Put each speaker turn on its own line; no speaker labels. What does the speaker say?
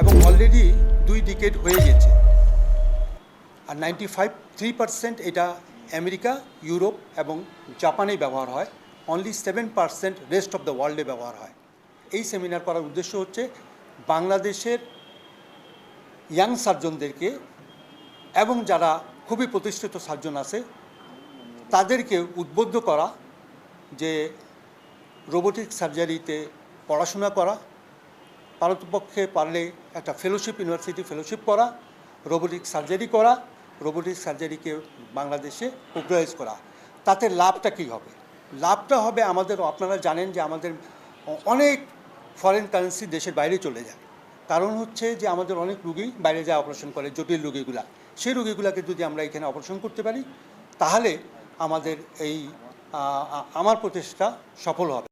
এবং অলরেডি দুই ডিকেট হয়ে গেছে। আর নাইনটি ফাইভ থ্রি পার্সেন্ট এটা আমেরিকা, ইউরোপ এবং জাপানেই ব্যবহার হয়। Only seven percent rest of the ওয়ার্ল্ডে ব্যবহার হয়। এই সেমিনার করার উদ্দেশ্য হচ্ছে বাংলাদেশের ইয়াং সার্জনদেরকে এবং যারা খুবই প্রতিষ্ঠিত সার্জন আছে, তাদেরকে উদ্বুদ্ধ করা যে রোবোটিক সার্জারিতে পড়াশোনা করা পারতপক্ষে পারলে একটা ফেলোশিপ ইউনিভার্সিটি ফেলোশিপ করা রোবোটিক সার্জারি করা রোবোটিক সার্জারিকে বাংলাদেশে পপুলারাইজ করা। তাতে লাভটা কী হবে? লাভটা হবে আমাদের, আপনারা জানেন যে আমাদের অনেক ফরেন কারেন্সি দেশের বাইরে চলে যায়। কারণ হচ্ছে যে আমাদের অনেক রুগী বাইরে যায় অপারেশন করে, জটিল রুগীগুলা। সেই রুগীগুলাকে যদি আমরা এখানে অপারেশন করতে পারি, তাহলে আমাদের এই আমার প্রচেষ্টা সফল হবে।